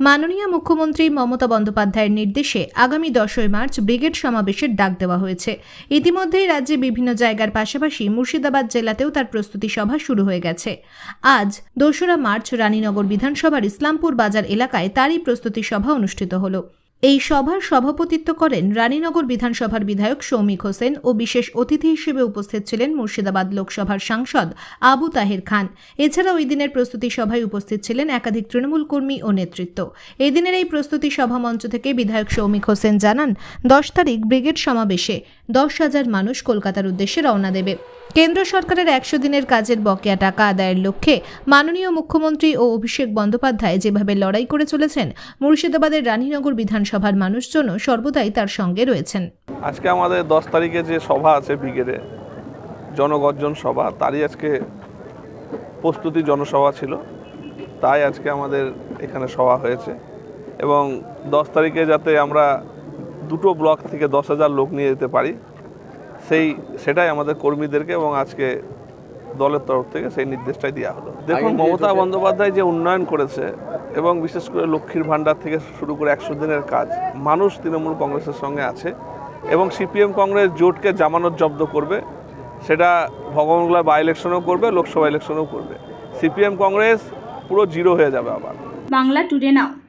মাননীয় মুখ্যমন্ত্রী মমতা বন্দ্যোপাধ্যায়ের নির্দেশে আগামী দশই মার্চ ব্রিগেড সমাবেশের ডাক দেওয়া হয়েছে। ইতিমধ্যেই রাজ্যে বিভিন্ন জায়গার পাশাপাশি মুর্শিদাবাদ জেলাতেও তার প্রস্তুতি সভা শুরু হয়ে গেছে। আজ দোসরা মার্চ রানীনগর বিধানসভার ইসলামপুর বাজার এলাকায় তারই প্রস্তুতি সভা অনুষ্ঠিত হলো। এই সভার সভাপতিত্ব করেন রানীনগর বিধানসভার বিধায়ক সৌমিক হোসেন ও বিশেষ অতিথি হিসেবে উপস্থিত ছিলেন মুর্শিদাবাদ লোকসভার সাংসদ আবু তাহের খান। এছাড়া ওই দিনের প্রস্তুতি সভায় উপস্থিত ছিলেন একাধিক তৃণমূল কর্মী ও নেতৃত্ব। এদিনের এই প্রস্তুতি সভা মঞ্চ থেকে বিধায়ক সৌমিক হোসেন জানান, দশ তারিখ ব্রিগেড সমাবেশে দশ হাজার মানুষ কলকাতার উদ্দেশ্যে রওনা দেবে। কেন্দ্র সরকারের একশো দিনের কাজের বকেয়া টাকা আদায়ের লক্ষ্যে মাননীয় মুখ্যমন্ত্রী ও অভিষেক বন্দ্যোপাধ্যায় যেভাবে লড়াই করে চলেছেন, মুর্শিদাবাদের রানীনগর বিধানসভার মানুষজনও সর্বদাই তার সঙ্গে রয়েছেন। আজকে আমাদের দশ তারিখে যে সভা আছে ব্রিগেডে, জনগর্জন সভা, তারই আজকে প্রস্তুতি জনসভা ছিল। তাই আজকে আমাদের এখানে সভা হয়েছে এবং দশ তারিখে যাতে আমরা দুটো ব্লক থেকে দশ হাজার লোক নিয়ে যেতে পারি সেই সেটাই আমাদের কর্মীদেরকে এবং আজকে দলের তরফ থেকে সেই নির্দেশটাই দেওয়া হলো। দেখুন মমতা বন্দ্যোপাধ্যায় যে উন্নয়ন করেছে এবং বিশেষ করে লক্ষ্মীর ভাণ্ডার থেকে শুরু করে একশো দিনের কাজ মানুষ তৃণমূল কংগ্রেসের সঙ্গে আছে এবং সিপিএম কংগ্রেস জোটকে জামানত জব্দ করবে সেটা ভগবানগুলা বাই ইলেকশনও করবে লোকসভা ইলেকশনও করবে। সিপিএম কংগ্রেস পুরো জিরো হয়ে যাবে আবার। বাংলা টুডে নাও